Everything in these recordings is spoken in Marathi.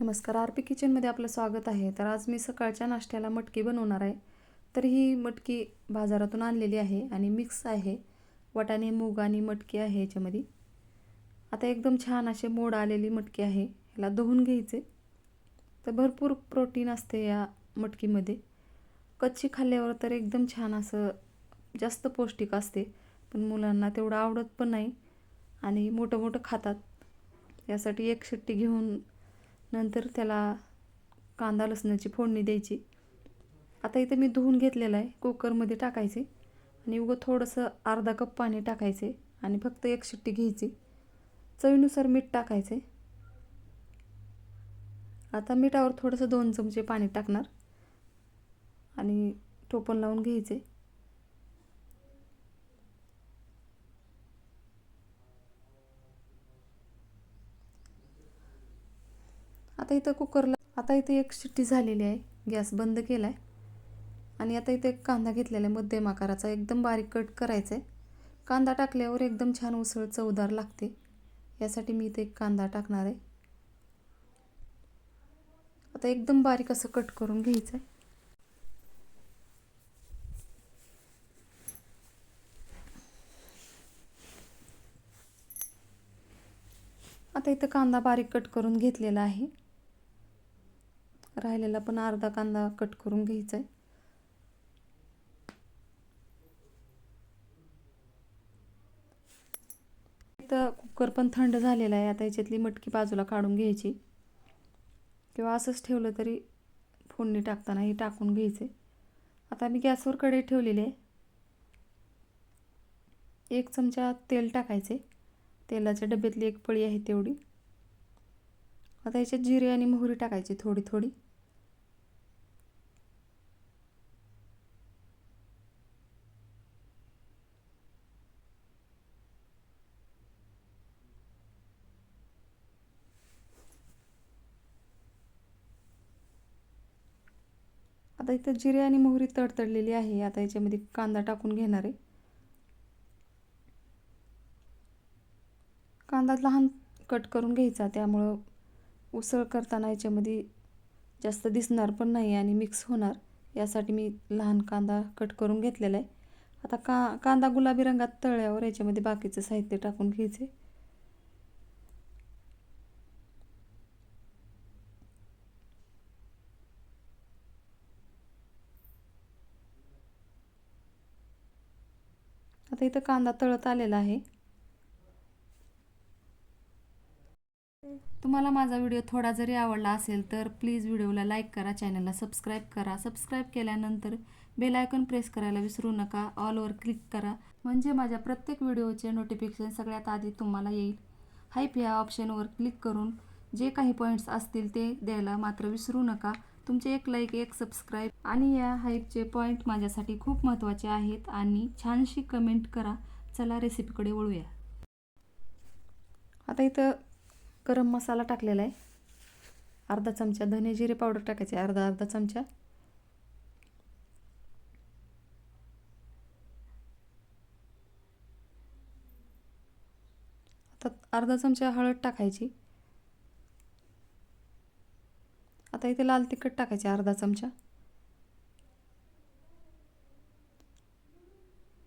नमस्कार आर पी किचनमध्ये आपलं स्वागत आहे. तर आज मी सकाळच्या नाश्त्याला मटकी बनवणार आहे. तर ही मटकी बाजारातून आणलेली आहे आणि मिक्स आहे. वाटाणे मूग आणि मटकी आहे याच्यामध्ये. आता एकदम छान असे मोड आलेली मटकी आहे. ह्याला धुवून घ्यायचे. तर भरपूर प्रोटीन असते या मटकीमध्ये. कच्ची खाल्ल्यावर तर एकदम छान असं जास्त पौष्टिक असते. पण मुलांना तेवढं आवडत पण नाही आणि मोठं मोठं खातात. यासाठी एक शिट्टी घेऊन नंतर त्याला कांदा लसणाची फोडणी द्यायची. आता इथं मी धुवून घेतलेलं आहे कुकरमध्ये टाकायचे आणि उगं थोडंसं अर्धा कप पाणी टाकायचे आणि फक्त एक शिट्टी घ्यायची. चवीनुसार मीठ टाकायचे. आता मिठावर थोडंसं दोन चमचे पाणी टाकणार आणि टोपण लावून घ्यायचे. आता इथं कुकरला आता इथे एक शिट्टी झालेली आहे. गॅस बंद केला आहे आणि आता इथे एक कांदा घेतलेला आहे. मध्यम आकाराचा. एकदम बारीक कट करायचा आहे कांदा टाकल्यावर एकदम छान उसळ चवदार लागते. यासाठी मी इथे एक कांदा टाकणार आहे. आता एकदम बारीक असं कट करून घ्यायचं आहे आता इथं कांदा बारीक कट करून घेतलेला आहे. राहिलेला पण अर्धा कांदा कट करून घ्यायचा आहे तर कुकर पण थंड झालेला आहे. आता याच्यातली मटकी बाजूला काढून घ्यायची. किंवा असंच ठेवलं तरी फोडणी टाकताना हे टाकून घ्यायचे आता मी गॅसवर कढई ठेवलेली आहे. एक चमचा तेल टाकायचे तेलाच्या डब्यातली एक पळी आहे तेवढी. आता याच्यात जिरे आणि मोहरी टाकायची थोडी थोडी. आता इथं जिरे आणि मोहरी तडतडलेली आहे. आता याच्यामध्ये कांदा टाकून घेणार आहे. कांदा लहान कट करून घ्यायचा. त्यामुळं उसळ करताना याच्यामध्ये जास्त दिसणार पण नाही आणि मिक्स होणार. यासाठी मी लहान कांदा कट करून घेतलेला आहे. आता का कांदा गुलाबी रंगात तळल्यावर याच्यामध्ये बाकीचं साहित्य टाकून घ्यायचे. आता इथं कांदा तळत आलेला आहे. तुम्हाला माझा व्हिडिओ थोडा जरी आवडला असेल तर प्लीज व्हिडिओला लाईक करा चॅनलला सबस्क्राईब करा. सबस्क्राईब केल्यानंतर बेल आयकॉन प्रेस करायला विसरू नका. ऑलवर क्लिक करा. म्हणजे माझ्या प्रत्येक व्हिडिओचे नोटिफिकेशन सगळ्यात आधी तुम्हाला येईल. हाईप ह्या ऑप्शनवर क्लिक करून जे काही पॉईंट्स असतील ते द्यायला मात्र विसरू नका. तुमचे एक लाईक एक सबस्क्राईब आणि या हाईपचे पॉईंट माझ्यासाठी खूप महत्त्वाचे आहेत आणि छानशी कमेंट करा. चला रेसिपीकडे वळूया. आता इथं गरम मसाला टाकलेला आहे. अर्धा चमचा धने जिरे पावडर टाकायचे अर्धा अर्धा चमचा. आता अर्धा चमचा हळद टाकायची. आता इथे लाल तिखट टाकायचे अर्धा चमचा.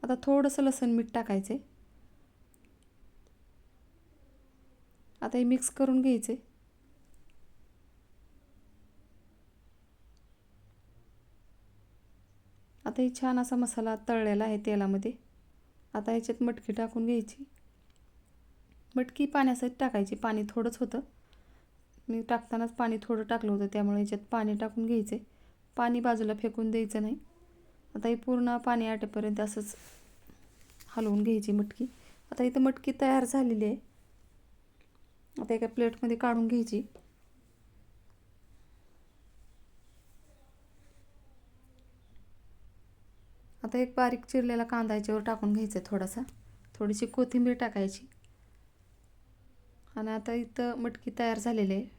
आता थोडंसं लसूण मीठ टाकायचे. आता हे मिक्स करून घ्यायचे. आता ही छान असा मसाला तळलेला आहे तेलामध्ये. आता ह्याच्यात मटकी टाकून घ्यायची. मटकी पाण्यासाठी टाकायची पाणी थोडंच होतं. मी टाकतानाच पाणी थोडं टाकलं होतं त्यामुळे याच्यात पाणी टाकून घ्यायचे. पाणी बाजूला फेकून द्यायचं नाही. आता ही पूर्ण पाणी आटेपर्यंत असंच हलवून घ्यायची मटकी. आता इथं मटकी तयार झालेली आहे. आता एका प्लेटमध्ये काढून घ्यायची. आता एक बारीक चिरलेला कांदा याच्यावर टाकून घ्यायचा थोडासा. थोडीशी कोथिंबीर टाकायची. आणि आता इथं मटकी तयार झालेली आहे.